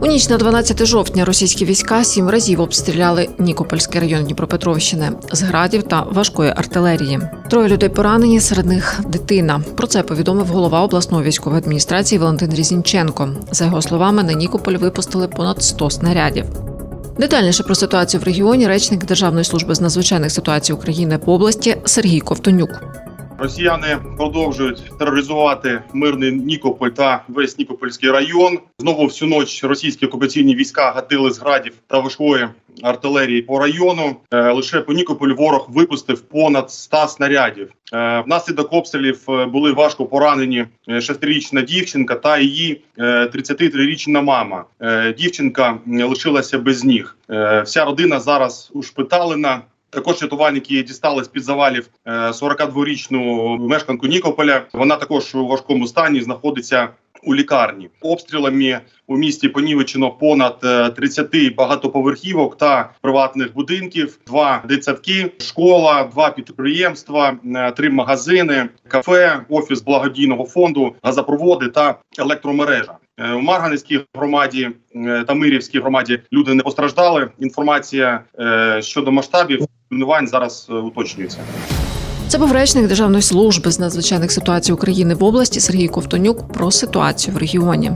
У ніч на 12 жовтня російські війська сім разів обстріляли Нікопольський район Дніпропетровщини з градів та важкої артилерії. Троє людей поранені, серед них дитина. Про це повідомив голова обласної військової адміністрації Валентин Різінченко. За його словами, на Нікополь випустили понад 100 снарядів. Детальніше про ситуацію в регіоні речник Державної служби з надзвичайних ситуацій України по області Сергій Ковтонюк. Росіяни продовжують тероризувати мирний Нікополь та весь Нікопольський район. Знову всю ніч російські окупаційні війська гатили з градів та важкої артилерії по району. Е, Лише по Нікополю ворог випустив понад 100 снарядів. Е, Внаслідок обстрілів е, були важко поранені шестирічна дівчинка та її е, 33-річна мама. Дівчинка лишилася без ніг. Вся родина зараз ушпиталена. Також рятувальники дістали з під завалів е, 42-річну мешканку Нікополя. Вона також у важкому стані знаходиться у лікарні. Обстрілами у місті понівечено понад е, 30 багатоповерхівок та приватних будинків, два дитсадки, школа, два підприємства, е, три магазини, кафе, офіс благодійного фонду, газопроводи та електромережа. Е, У Марганецькій громаді е, та Мирівській громаді люди не постраждали. Інформація е, щодо масштабів руйнувань зараз е, уточнюється. Це був речник Державної служби з надзвичайних ситуацій України в області Сергій Ковтонюк про ситуацію в регіоні.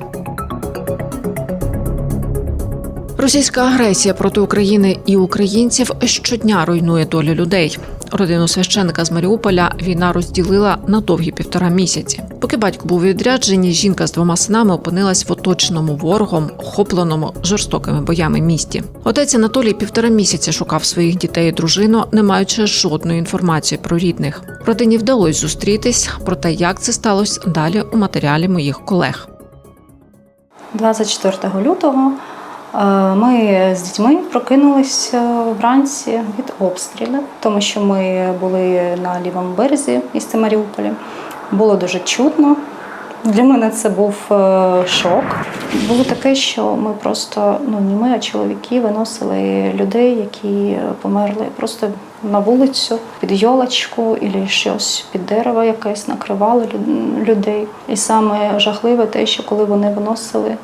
Російська агресія проти України і українців щодня руйнує долю людей. Родину священика з Маріуполя війна розділила на довгі півтора місяці. Поки батько був у відрядженні, жінка з двома синами опинилась в оточеному ворогом, охопленому жорстокими боями місті. Отець Анатолій півтора місяці шукав своїх дітей і дружину, не маючи жодної інформації про рідних. Родині вдалося зустрітись. Про те, як це сталося, далі у матеріалі моїх колег. 24 лютого ми з дітьми прокинулися вранці від обстрілів, тому що ми були на лівому березі міста Маріуполя. Було дуже чутно. Для мене це був е, шок. Було таке, що ми просто ну не ми, а чоловіки виносили людей, які померли просто на вулицю під йолочку і щось під дерево якесь накривали людей. І саме жахливе те, що коли вони виносили,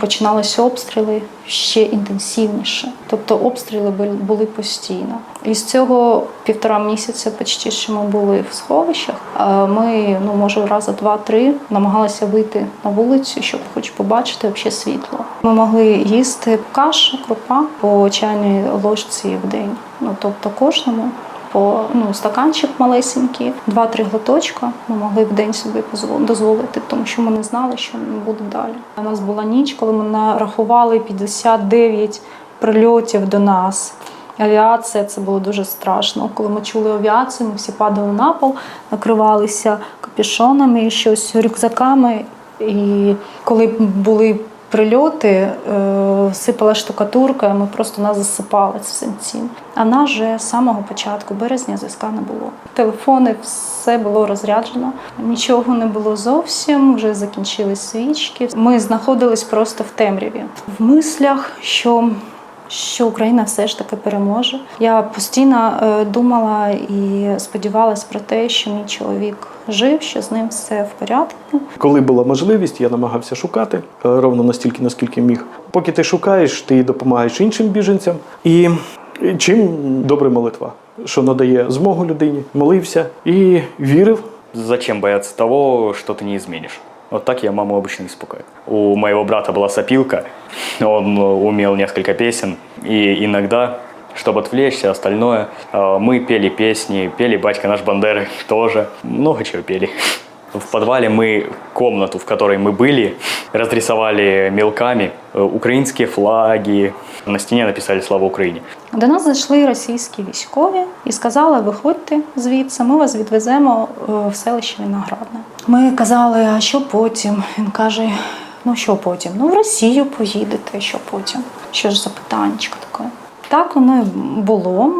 починалися обстріли ще інтенсивніше. Тобто обстріли були постійно. І з цього півтора місяця, почти що ми були в сховищах. Ми ну може рази два-три намагалися вийти на вулицю, щоб хоч побачити взагалі світло. Ми могли їсти кашу, крупа по чайній ложці в день. Ну тобто кожному по ну, стаканчик малесенький, два-три глоточка ми могли в день собі дозволити, тому що ми не знали, що буде далі. У нас була ніч, коли ми нарахували 59 прильотів до нас. Авіація це було дуже страшно. Коли ми чули авіацію, ми всі падали на пол, накривалися капюшонами, щось рюкзаками. І коли були прильоти, е, сипала штукатурка, ми просто нас засипали цим цим. А нас же з самого початку березня зв'язка не було. Телефони, все було розряджено. Нічого не було зовсім, вже закінчились свічки. Ми знаходились просто в темряві. В мислях, що що Україна все ж таки переможе. Я постійно е, думала і сподівалась про те, що мій чоловік жив, що з ним все в порядку. Коли була можливість, я намагався шукати е, ровно настільки, наскільки міг. Поки ти шукаєш, ти допомагаєш іншим біженцям. І чим добра молитва, що надає змогу людині, молився і вірив. Зачем бояться того, что ты не изменишь? Вот так я маму обычно успокаиваю. У моего брата была сопилка, он э, умел несколько песен, и иногда, чтобы отвлечься, остальное, э, мы пели песни, пели «Батька наш Бандеры» тоже, много чего пели. В подвале мы комнату, в которой мы были, разрисовали мелками э, украинские флаги, на стене написали «Слава Украине». До нас зайшли російські військові і сказали: виходьте звідси, ми вас відвеземо е, в селище Виноградне. Ми казали, а що потім? Він каже: ну що потім? Ну в Росію поїдете, що потім? Що ж за питаннячко таке? Так воно і було.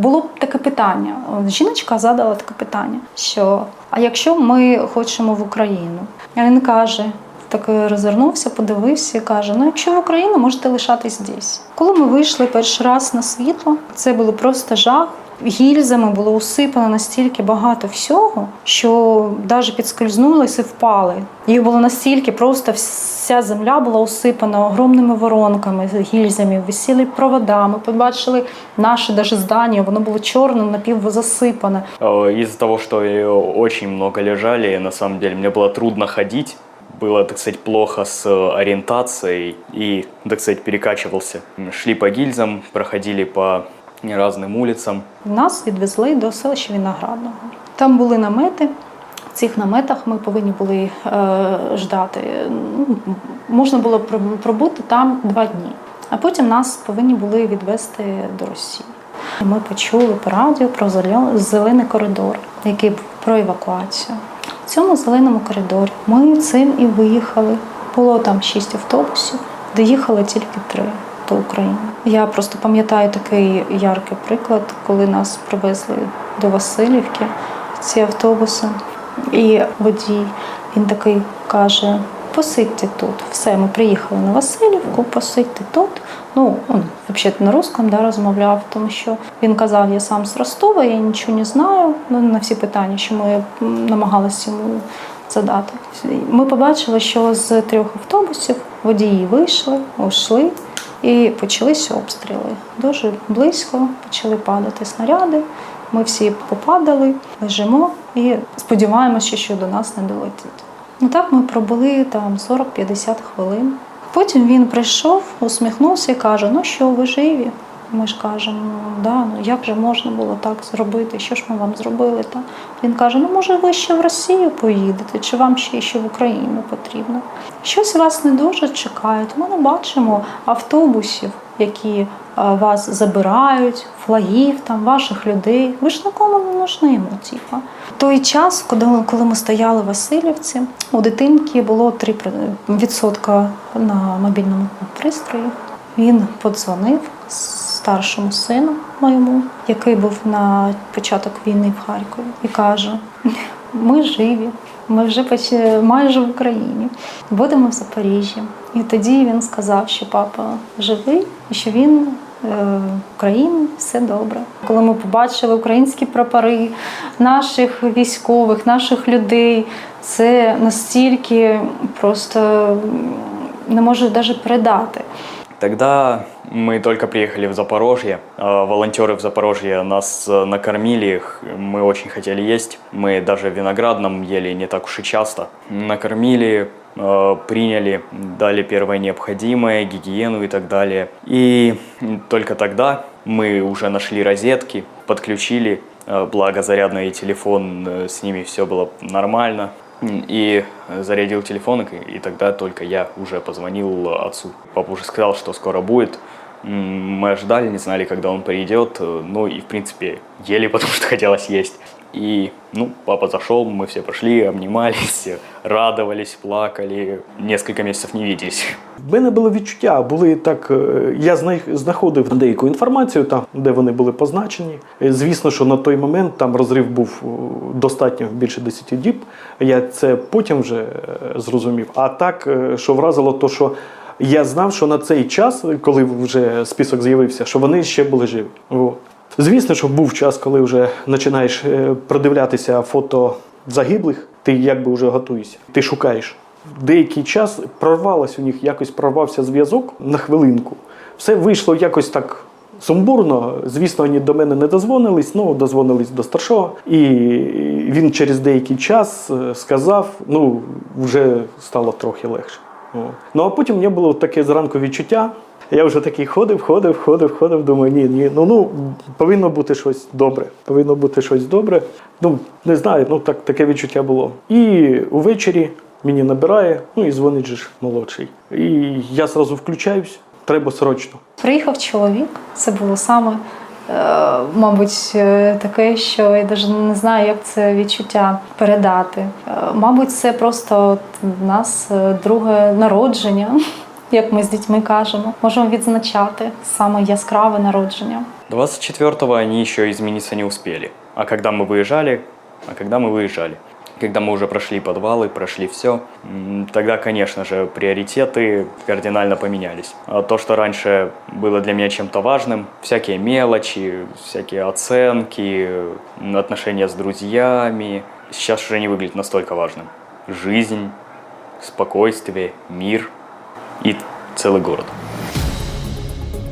Було таке питання. Жіночка задала таке питання: що а якщо ми хочемо в Україну? А він каже: так розвернувся, подивився і каже: Ну, якщо в Україну, можете лишатись десь. Коли ми вийшли перший раз на світло, це було просто жах Гільзами було усипано настільки багато всього, що навіть підскользнулись і впали. Їх було настільки, просто вся земля була усипана огромними воронками, гільзами, висіли провода. Ми побачили наше даже здання, воно було чорне, напівзасипане. Э, Из-за того, что э, очень много лежали, на самом деле мне было трудно ходить. Было, так сказать, плохо с э, ориентацией и, так сказать, перекачивался. Шли по гильзам, проходили по разным улицам. Нас відвезли до селища Виноградного. Там були намети. В цих наметах ми повинні були е, ждати. Ну, можна було пробути там два дні, а потім нас повинні були відвезти до Росії. Ми почули по радіо про зелений коридор, який був про евакуацію. В цьому зеленому коридорі ми цим і виїхали. Було там шість автобусів, доїхали тільки три до України. Я просто пам'ятаю такий яркий приклад, коли нас привезли до Васильівки ці автобуси. І водій він такий каже: посидьте тут. Все, ми приїхали на Васильівку, посидьте тут. Ну, він взагалі на русском да, розмовляв, тому що він казав, я сам з Ростова, я нічого не знаю. Ну, на всі питання, що ми намагалися йому задати. Ми побачили, що з трьох автобусів водії вийшли, ушли і почалися обстріли. Дуже близько почали падати снаряди. Ми всі попадали, лежимо і сподіваємося, що до нас не долетить. Ну так ми пробули там 40-50 хвилин. Потім він прийшов, усміхнувся і каже: Ну що, ви живі? Ми ж кажемо, да, ну як же можна було так зробити? Що ж ми вам зробили? Та? Він каже: Ну, може, ви ще в Росію поїдете, чи вам ще, ще в Україну потрібно? Щось вас не дуже чекають. Ми не бачимо автобусів, які е, вас забирають, флагів там, ваших людей. Ви ж нікому не нужні, ну, типа. Той час, коли, коли ми стояли в Васильівці, у дитинки було 3% на мобільному пристрої. Він подзвонив старшому сину моєму, який був на початок війни в Харкові, і каже: ми живі, ми вже майже в Україні, будемо в Запоріжжі. І тоді він сказав, що папа живий і що він е, Україні все добре. Коли ми побачили українські прапори наших військових, наших людей, це настільки просто не можу навіть передати. Тогда мы только приехали в Запорожье. А Волонтеры в Запорожье нас э, накормили. Мы очень хотели есть. Мы даже виноградном ели не так уж и часто. Накормили, э, приняли, дали первое необходимое, гигиену и так далее. И только тогда мы уже нашли розетки, подключили. Э, Благо зарядный телефон, э, с ними все было нормально. И зарядил телефон, и и тогда только я уже позвонил отцу. Папа уже сказал, что скоро будет. Мы ожидали, не знали, когда он придет. э, Ну и, в принципе, ели, потому что хотелось есть. И, ну, папа зашел, мы все пошли, обнимались, радовались, плакали. Несколько месяцев не виделись. В мене було відчуття, були так. е, Я знаходив деяку інформацію там, де вони були позначені. Звісно, що на той момент там розрив був е, достатньо більше 10 діб. Я це потім вже е, зрозумів. А так, що вразило, то що. Я знав, що на цей час, коли вже список з'явився, що вони ще були живі. Звісно, що був час, коли вже починаєш е, продивлятися фото загиблих, ти якби вже готуєшся, ти шукаєш. Деякий час прорвалось у них, якось прорвався зв'язок на хвилинку. Все вийшло якось так сумбурно. Звісно, вони до мене не дозвонились, ну дозвонились до старшого. І він через деякий час е, сказав: ну, вже стало трохи легше. Ну а потім мені було таке зранку відчуття. Я вже такий ходив, ходив, ходив, ходив. Думаю, ні, ні, ну ну повинно бути щось добре. Повинно бути щось добре. Ну не знаю, ну так таке відчуття було. І увечері мені набирає, ну і дзвонить же ж молодший. І я зразу включаюсь, треба срочно. Приїхав чоловік, це було саме, е, мабуть, е, таке, що я навіть не знаю, як це відчуття передати. Е, Мабуть, це просто от в нас друге народження, як ми з дітьми кажемо. Можемо відзначати саме яскраве народження. 24-го они еще измениться не успели. А когда мы выезжали, а когда мы выезжали, когда мы уже прошли подвалы, прошли все, тогда, конечно же, приоритеты кардинально поменялись. А то, что раньше было для меня чем-то важным, всякие мелочи, всякие оценки, отношения с друзьями, сейчас уже не выглядит настолько важным. Жизнь, спокойствие, мир и целый город.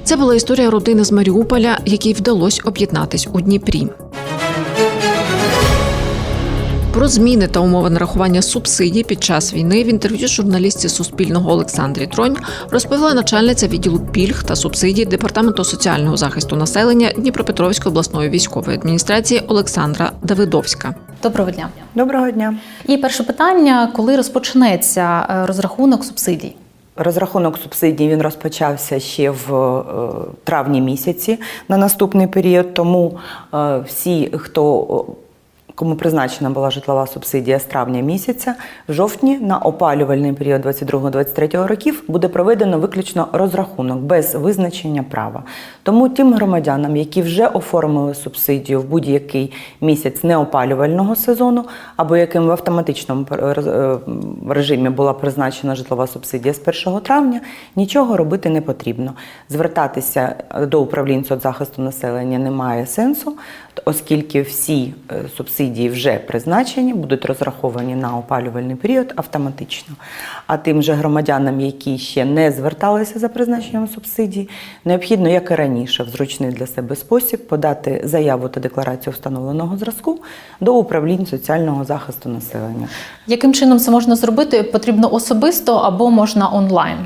Це була історія родини з Маріуполя, якій вдалося об'єднатись у Дніпрі. Про зміни та умови нарахування субсидій під час війни в інтерв'ю журналістці Суспільного Олександрі Тронь розповіла начальниця відділу пільг та субсидій Департаменту соціального захисту населення Дніпропетровської обласної військової адміністрації Олександра Давидовська. Доброго дня. Доброго дня. І перше питання: коли розпочнеться е, розрахунок субсидій? Розрахунок субсидій він розпочався ще в е, травні місяці на наступний період. Тому е, всі, хто кому призначена була житлова субсидія з травня місяця, в жовтні на опалювальний період 22-23 років буде проведено виключно розрахунок без визначення права. Тому тим громадянам, які вже оформили субсидію в будь-який місяць неопалювального сезону, або яким в автоматичному е, режимі була призначена житлова субсидія з 1 травня, нічого робити не потрібно. Звертатися до управлінь соцзахисту населення немає сенсу, оскільки всі е, субсидії вже призначені, будуть розраховані на опалювальний період автоматично. А тим же громадянам, які ще не зверталися за призначенням субсидій, необхідно, як і раніше, в зручний для себе спосіб подати заяву та декларацію встановленого зразку до управлінь соціального захисту населення. Яким чином це можна зробити? Потрібно особисто або можна онлайн?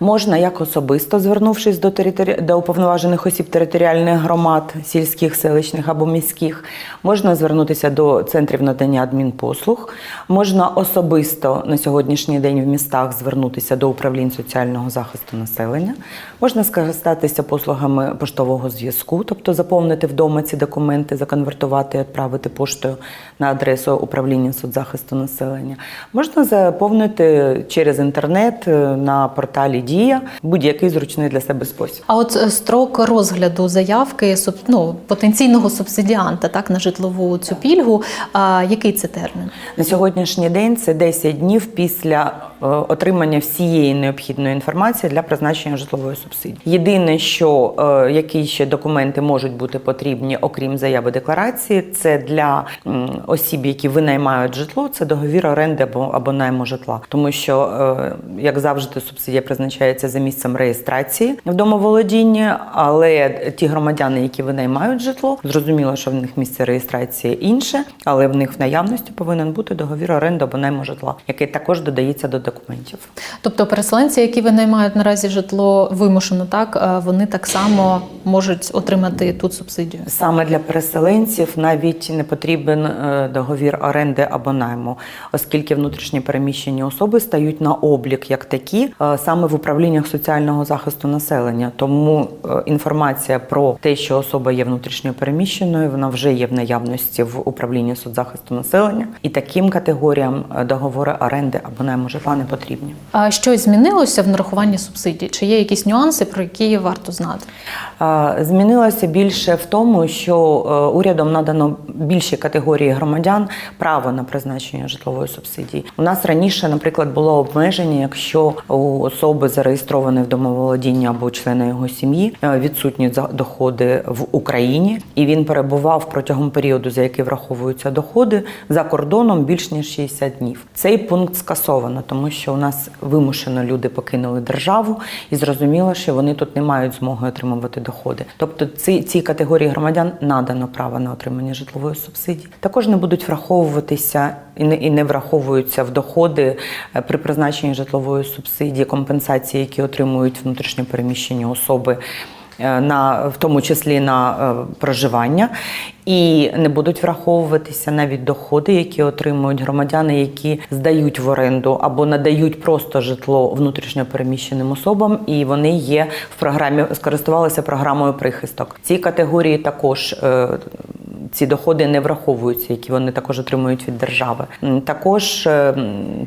Можна як особисто, звернувшись до територі... до уповноважених осіб територіальних громад, сільських, селищних або міських, можна звернутися до центрів надання адмінпослуг, можна особисто на сьогоднішній день в містах звернутися до управлінь соціального захисту населення, можна скористатися послугами поштового зв'язку, тобто заповнити вдома ці документи, законвертувати і відправити поштою на адресу управління соцзахисту населення. Можна заповнити через інтернет е, на порталі Дія будь-який зручний для себе спосіб. А от е, строк розгляду заявки ну, потенційного субсидіанта так на житлову цю пільгу. А який це термін? На сьогоднішній день це 10 днів після е, отримання всієї необхідної інформації для призначення житлової субсидії. Єдине, що е, які ще документи можуть бути потрібні, окрім заяви декларації, це для осіб, які винаймають житло, це договір оренди або, або найму житла. Тому що, е, як завжди, субсидія призначається за місцем реєстрації в домоволодінні, але ті громадяни, які винаймають житло, зрозуміло, що в них місце реєстрації інше, але в них в наявності повинен бути договір оренди або найму житла, який також додається до документів. Тобто переселенці, які винаймають наразі житло вимушено, так е, вони так само можуть отримати тут субсидію. Саме для переселенців навіть не потрібен е, договір оренди або найму, оскільки внутрішні переміщені особи стають на облік як такі е, саме в управліннях соціального захисту населення. Тому інформація про те, що особа є внутрішньо переміщеною, вона вже є в наявності в управлінні соцзахисту населення, і таким категоріям е, договори оренди або найму житла не потрібні. А щось змінилося в нарахуванні субсидій? Чи є якісь нюанси, про які варто знати? Змінилося більше в тому, що е, урядом надано більшій категорії громадян право на призначення житлової субсидії. У нас раніше, наприклад, було обмеження, якщо у особи зареєстрованої в домоволодінні або члени його сім'ї е, відсутні доходи в Україні, і він перебував протягом періоду, за який враховуються доходи, за кордоном більш ніж 60 днів. Цей пункт скасовано, тому що у нас вимушено люди покинули державу і зрозуміло, що вони тут не мають змоги отримувати доходи. Тобто ці, ці категорії громадян надано право на отримання житлової субсидії. Також не будуть враховуватися і не, і не враховуються в доходи е, при призначенні житлової субсидії, компенсації, які отримують внутрішньо переміщені особи. Е, На в тому числі на е, проживання, і не будуть враховуватися навіть доходи, які отримують громадяни, які здають в оренду або надають просто житло внутрішньо переміщеним особам, і вони є в програмі, скористувалися програмою прихисток. Ці категорії також. Ці доходи не враховуються, які вони також отримують від держави. Також е,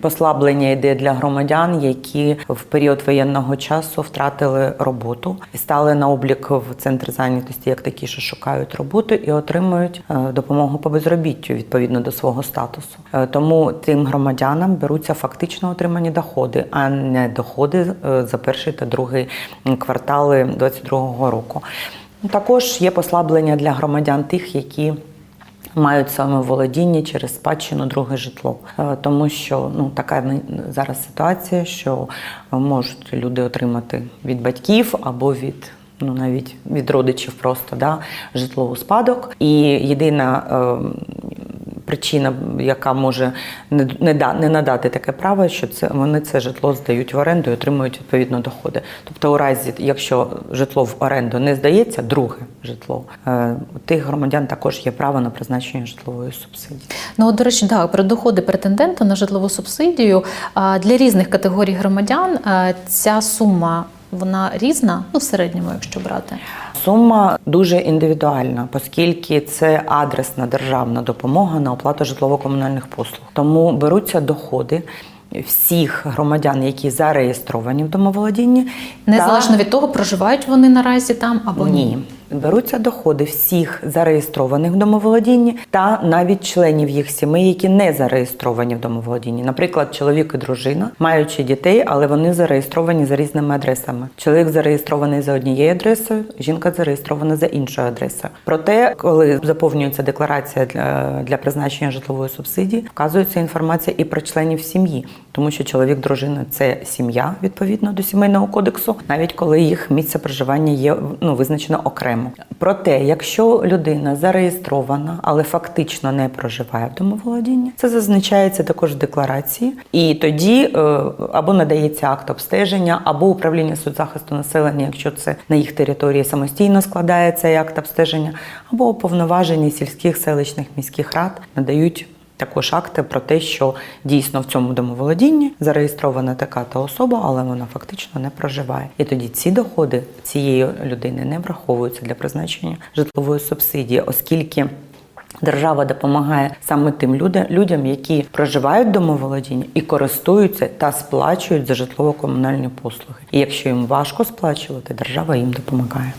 послаблення йде для громадян, які в період воєнного часу втратили роботу і стали на облік в центр зайнятості, як такі, що шукають роботу і отримують е, допомогу по безробіттю відповідно до свого статусу. Е, Тому тим громадянам беруться фактично отримані доходи, а не доходи за перший та другий квартали 2022 року. Також є послаблення для громадян тих, які мають саме володіння через спадщину друге житло, Е, тому що ну така зараз ситуація, що можуть люди отримати від батьків або від. Ну, навіть від родичів просто да, житло у спадок. І єдина е, причина, яка може не, не, да, не надати таке право, що це вони це житло здають в оренду і отримують відповідно доходи. Тобто, у разі, якщо житло в оренду не здається, друге житло, е, у тих громадян також є право на призначення житлової субсидії. Ну, до речі, так, про доходи претендента на житлову субсидію для різних категорій громадян ця сума вона різна, ну в середньому, якщо брати. Сума дуже індивідуальна, оскільки це адресна державна допомога на оплату житлово-комунальних послуг. Тому беруться доходи всіх громадян, які зареєстровані в домоволодінні, Незалежно від того, проживають вони наразі там або ні. ні. Беруться доходи всіх зареєстрованих в домоволодінні та навіть членів їх сімей, які не зареєстровані в домоволодінні. Наприклад, чоловік і дружина, маючи дітей, але вони зареєстровані за різними адресами. Чоловік зареєстрований за однією адресою, жінка зареєстрована за іншою адресою. Проте, коли заповнюється декларація для, для призначення житлової субсидії, вказується інформація і про членів сім'ї, тому що чоловік, дружина це сім'я відповідно до сімейного кодексу, навіть коли їх місце проживання є ну визначено окремо. Проте, якщо людина зареєстрована, але фактично не проживає в домоволодінні, це зазначається також в декларації, і тоді е, або надається акт обстеження, або управління соцзахисту населення, якщо це на їх території самостійно складає цей акт обстеження, або уповноважені сільських селищних міських рад надають. Також акти про те, що дійсно в цьому домоволодінні зареєстрована така та особа, але вона фактично не проживає. І тоді ці доходи цієї людини не враховуються для призначення житлової субсидії, оскільки. Держава допомагає саме тим людям, людям, які проживають в домоволодінні і користуються та сплачують за житлово-комунальні послуги. І якщо їм важко сплачувати, держава їм допомагає.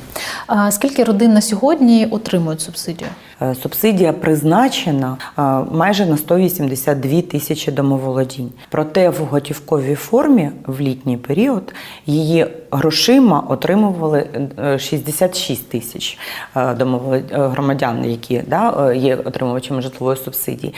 А скільки родин на сьогодні отримують субсидію? Е, Субсидія призначена е, майже на 182 тисячі домоволодінь. Проте в готівковій формі в літній період її грошима отримували е, 66 тисяч е, е, громадян, які да, є отримувачами житлової субсидії.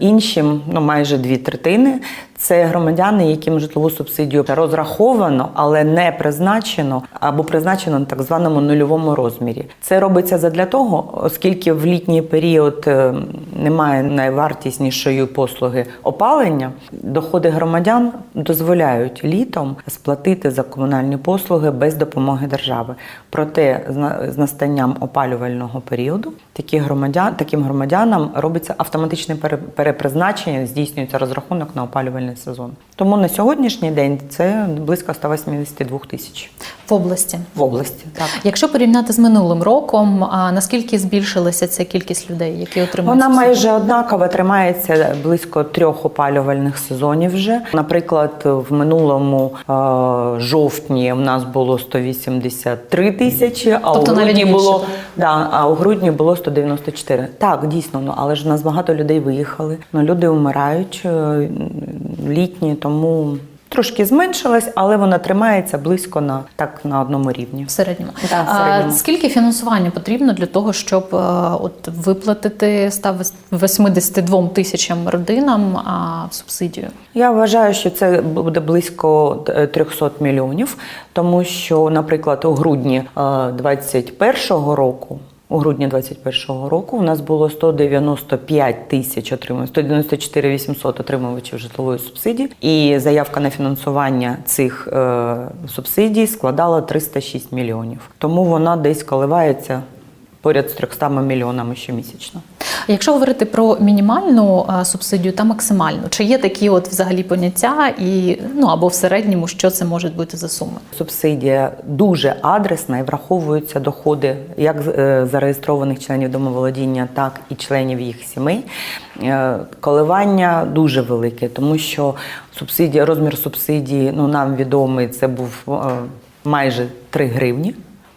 Іншим, ну майже дві третини, це громадяни, яким житлову субсидію розраховано, але не призначено або призначено на так званому нульовому розмірі. Це робиться задля того, оскільки в літній період е, немає найвартіснішої послуги опалення, доходи громадян дозволяють літом сплатити за комунальні послуги без допомоги держави. Проте з настанням опалювального періоду такі громадян, таким громадянам робиться автоматичне пере- перепризначення, здійснюється розрахунок на опалювальний сезон. Тому на сьогоднішній день це близько 182 тисяч В області. в області. Так. Якщо порівняти з минулим роком, а наскільки збільшилася ця кількість людей, які отримують Вона майже однакова тримається близько трьох опалювальних сезонів. Вже наприклад, в минулому жовтні в нас було 183 тисячі, а Тобто у грудні було да, а у грудні було 194. Так, дійсно, ну але ж у нас багато людей виїхали. Ну люди вмирають е, літні, тому. Трошки зменшилась, але вона тримається близько на так на одному рівні. в середньому. Да, в А скільки фінансування потрібно для того, щоб е, от виплатити 182 тисячам родинам а, субсидію? Я вважаю, що це буде близько е, 300 мільйонів, тому що, наприклад, у грудні 2021 року. У грудні 2021 року у нас було 195 тисяч отримувачів, 194 800 отримувачів житлової субсидії, і заявка на фінансування цих е, субсидій складала 306 мільйонів. Тому вона десь коливається поряд з 300 мільйонами щомісячно. Якщо говорити про мінімальну субсидію та максимальну, чи є такі от взагалі поняття, і ну або в середньому, що це може бути за суми? Субсидія дуже адресна і враховуються доходи як е, зареєстрованих членів домоволодіння, так і членів їх сімей. Е, Коливання дуже велике, тому що субсидія, розмір субсидії, ну нам відомий, це був е, майже 3 гривні.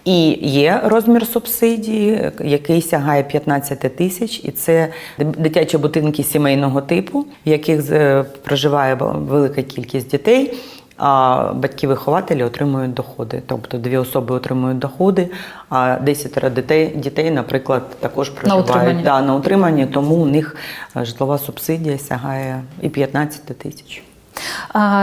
І є розмір субсидії, який сягає 15 тисяч, і це дитячі будинки сімейного типу, в яких е, проживає велика кількість дітей. А батьки-вихователі отримують доходи. Тобто дві особи отримують доходи, а 10 дітей, дітей, наприклад, також проживають утриманні. Да, на утриманні, тому у них е, житлова субсидія сягає і 15 тисяч.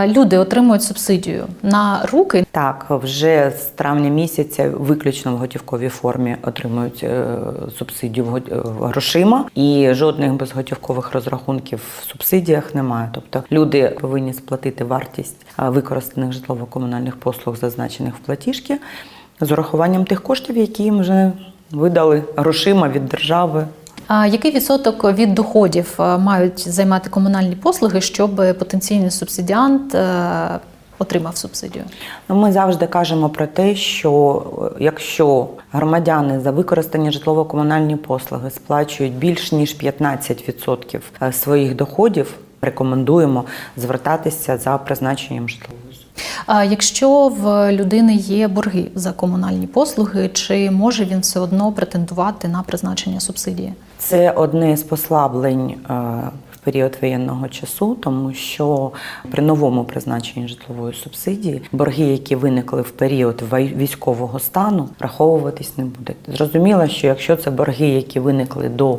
Люди отримують субсидію на руки. Так, вже з травня місяця виключно в готівковій формі отримують е, субсидію е, грошима, і жодних безготівкових розрахунків в субсидіях немає. Тобто люди повинні сплатити вартість е, використаних житлово-комунальних послуг, зазначених в платіжці, з урахуванням тих коштів, які їм вже видали грошима від держави. А який відсоток від доходів е, мають займати комунальні послуги, щоб потенційний субсидіант е, отримав субсидію? Ну, Ми завжди кажемо про те, що е, якщо громадяни за використані житлово-комунальні послуги сплачують більш ніж 15% е, своїх доходів, рекомендуємо звертатися за призначенням. А якщо в людини є борги за комунальні послуги, чи може він все одно претендувати на призначення субсидії? Це одне з послаблень е, період воєнного часу, тому що при новому призначенні житлової субсидії борги, які виникли в період військового стану, враховуватись не будуть. Зрозуміло, що якщо це борги, які виникли до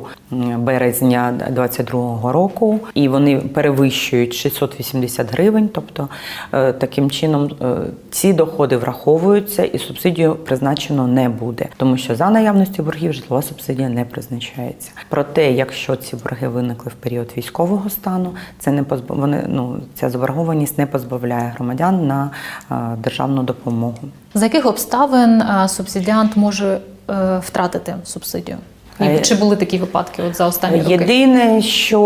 березня 2022 року, і вони перевищують 680 гривень, тобто е, таким чином е, ці доходи враховуються і субсидію призначено не буде, тому що за наявності боргів житлова субсидія не призначається. Проте, якщо ці борги виникли в період військового стану, це не позбав... вони, ну, ця заборгованість не позбавляє громадян на е, державну допомогу. За яких обставин е, субсидіант може е, втратити субсидію? І чи були такі випадки от за останні роки? Єдине, що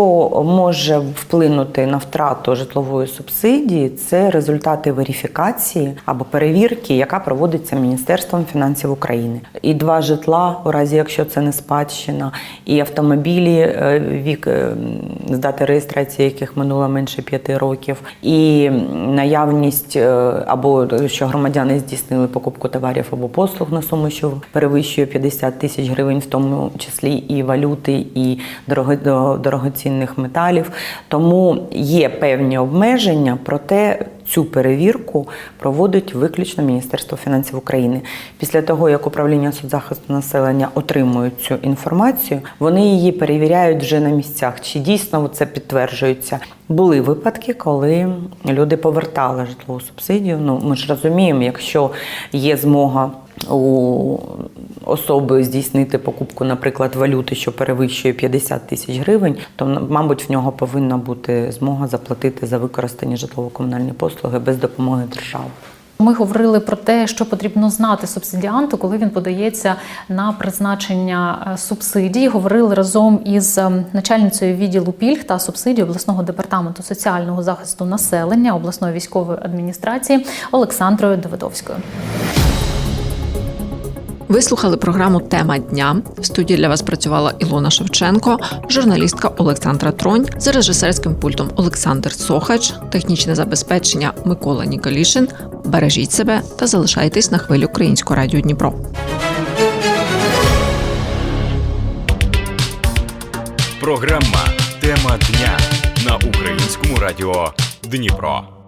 може вплинути на втрату житлової субсидії, це результати верифікації або перевірки, яка проводиться Міністерством фінансів України. І два житла, у разі якщо це не спадщина, і автомобілі, е, вік е, з дати реєстрації яких минуло менше п'яти років, і наявність е, або що громадяни здійснили покупку товарів або послуг на суму, що перевищує 50 тисяч гривень, в тому числі і валюти, і дорого- дорогоцінних металів. Тому є певні обмеження, проте цю перевірку проводить виключно Міністерство фінансів України. Після того, як управління соцзахисту населення отримують цю інформацію, вони її перевіряють вже на місцях. Чи дійсно це підтверджується? Були випадки, коли люди повертали житлову субсидію. Ну ми ж розуміємо, якщо є змога у особи здійснити покупку, наприклад, валюти, що перевищує 50 тисяч гривень, то мабуть в нього повинна бути змога заплатити за використані житлово-комунальні послуги без допомоги держави. Ми говорили про те, що потрібно знати субсидіанту, коли він подається на призначення е, субсидій. Говорили разом із ем, начальницею відділу пільг та субсидій обласного департаменту соціального захисту населення обласної військової адміністрації Олександрою Давидовською. Ви слухали програму Тема дня. В студії для вас працювала Ілона Шевченко, журналістка Олександра Тронь, за режисерським пультом Олександр Сохач, технічне забезпечення Микола Ніколішин. Бережіть себе та залишайтесь на хвилі Українського радіо Дніпро. Програма Тема дня на українському радіо Дніпро.